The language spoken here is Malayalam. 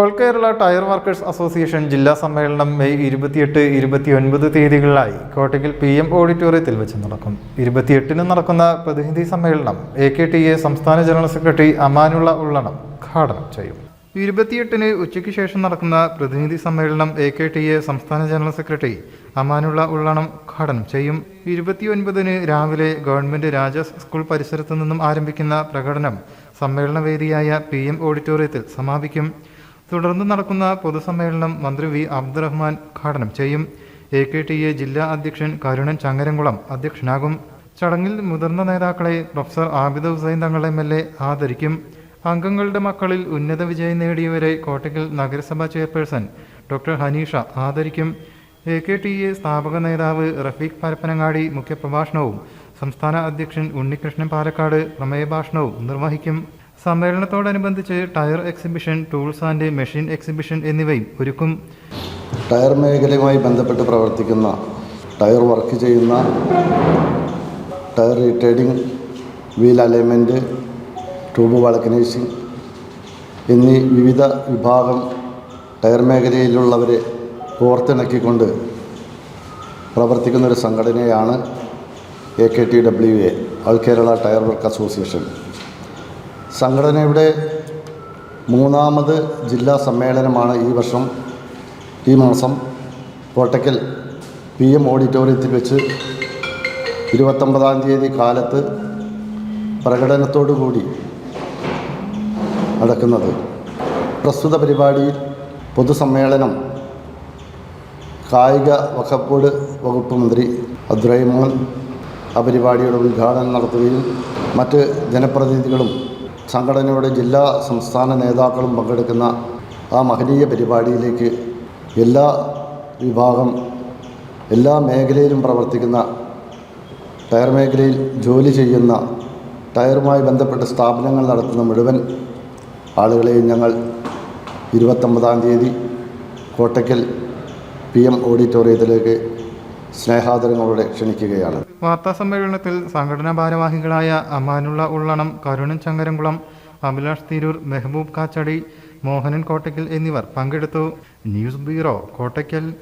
All Kerala tyre workers association ജില്ലാ സമ്മേളനം മെയ് ഇരുപത്തിയെട്ട് ഇരുപത്തിയൊൻപത് തീയതികളിലായി കോട്ടയ്ക്കൽ പി എം ഓഡിറ്റോറിയത്തിൽ വെച്ച് നടക്കും. ഇരുപത്തിയെട്ടിന് നടക്കുന്ന പ്രതിനിധി സമ്മേളനം എ കെ ടി എ സംസ്ഥാന ജനറൽ സെക്രട്ടറി അമാനുള്ള ഉള്ളണം ഉദ്ഘാടനം ചെയ്യും. ഇരുപത്തിയെട്ടിന് ഉച്ചയ്ക്ക് ശേഷം നടക്കുന്ന പ്രതിനിധി സമ്മേളനം എ കെ ടി എ സംസ്ഥാന ജനറൽ സെക്രട്ടറി അമാനുള്ള ഉള്ളണം ഉദ്ഘാടനം ചെയ്യും. ഇരുപത്തിയൊൻപതിന് രാവിലെ ഗവൺമെന്റ് രാജാസ് സ്കൂൾ പരിസരത്തു നിന്നും ആരംഭിക്കുന്ന പ്രകടനം സമ്മേളന വേദിയായ പി എം ഓഡിറ്റോറിയത്തിൽ സമാപിക്കും. തുടർന്ന് നടക്കുന്ന പൊതുസമ്മേളനം മന്ത്രി വി അബ്ദുറഹ്മാൻ ഉദ്ഘാടനം ചെയ്യും. എ കെ ടി എ ജില്ലാ അധ്യക്ഷൻ കരുണൻ ചങ്ങരംകുളം അധ്യക്ഷനാകും. ചടങ്ങിൽ മുതിർന്ന നേതാക്കളെ professor Abid Hussain Thangal M L A ആദരിക്കും. അംഗങ്ങളുടെ മക്കളിൽ ഉന്നത വിജയം നേടിയവരെ കോട്ടയ്ക്കൽ നഗരസഭാ ചെയർപേഴ്സൺ ഡോക്ടർ ഹനീഷ ആദരിക്കും. എ കെ ടി എ സ്ഥാപക നേതാവ് റഫീഖ് പരപ്പനങ്ങാടി മുഖ്യപ്രഭാഷണവും സംസ്ഥാന അധ്യക്ഷൻ ഉണ്ണികൃഷ്ണൻ പാലക്കാട് പ്രമേയഭാഷണവും നിർവഹിക്കും. സമ്മേളനത്തോടനുബന്ധിച്ച് tyre exhibition tools and machine exhibition എന്നിവയും ഒരുക്കും. ടയർ മേഖലയുമായി ബന്ധപ്പെട്ട് പ്രവർത്തിക്കുന്ന ടയർ വർക്ക് ചെയ്യുന്ന tyre retreading wheel alignment tube vulcanising എന്നീ വിവിധ വിഭാഗം ടയർ മേഖലയിലുള്ളവരെ ഓർത്തിണക്കിക്കൊണ്ട് പ്രവർത്തിക്കുന്നൊരു സംഘടനയാണ് A K T W A all Kerala tyre work association സംഘടനയുടെ മൂന്നാമത് ജില്ലാ സമ്മേളനമാണ് ഈ വർഷം ഈ മാസം കോട്ടയ്ക്കൽ പി എം ഓഡിറ്റോറിയത്തിൽ വെച്ച് ഇരുപത്തൊമ്പതാം തീയതി കാലത്ത് പ്രകടനത്തോടുകൂടി നടക്കുന്നത്. പ്രസ്തുത പരിപാടിയിൽ പൊതുസമ്മേളനം കായിക വഖഫ് വകുപ്പ് മന്ത്രി അബ്ദുറഹിമാൻ ആ പരിപാടിയുടെ ഉദ്ഘാടനം നടത്തുകയും മറ്റ് ജനപ്രതിനിധികളും സംഘടനയുടെ ജില്ലാ സംസ്ഥാന നേതാക്കളും പങ്കെടുക്കുന്ന ആ മഹനീയ പരിപാടിയിലേക്ക് എല്ലാ വിഭാഗം എല്ലാ മേഖലയിലും പ്രവർത്തിക്കുന്ന ടയർ മേഖലയിൽ ജോലി ചെയ്യുന്ന ടയറുമായി ബന്ധപ്പെട്ട സ്ഥാപനങ്ങൾ നടത്തുന്ന മുഴുവൻ ആളുകളെയും ഞങ്ങൾ ഇരുപത്തൊമ്പതാം തീയതി കോട്ടയ്ക്കൽ പി എം ഓഡിറ്റോറിയത്തിലേക്ക് സ്നേഹാദരങ്ങളോടെ ക്ഷണിക്കുകയാണ്. വാർത്താ സമ്മേളനത്തിൽ സംഘടനാ ഭാരവാഹികളായ അമാനുള്ള ഉള്ളണം കരുണൻ ചങ്ങരംകുളം അഭിലാഷ് തിരൂർ മെഹബൂബ് കാച്ചടി മോഹനൻ കോട്ടയ്ക്കൽ എന്നിവർ പങ്കെടുത്തു. News bureau Kottakkal.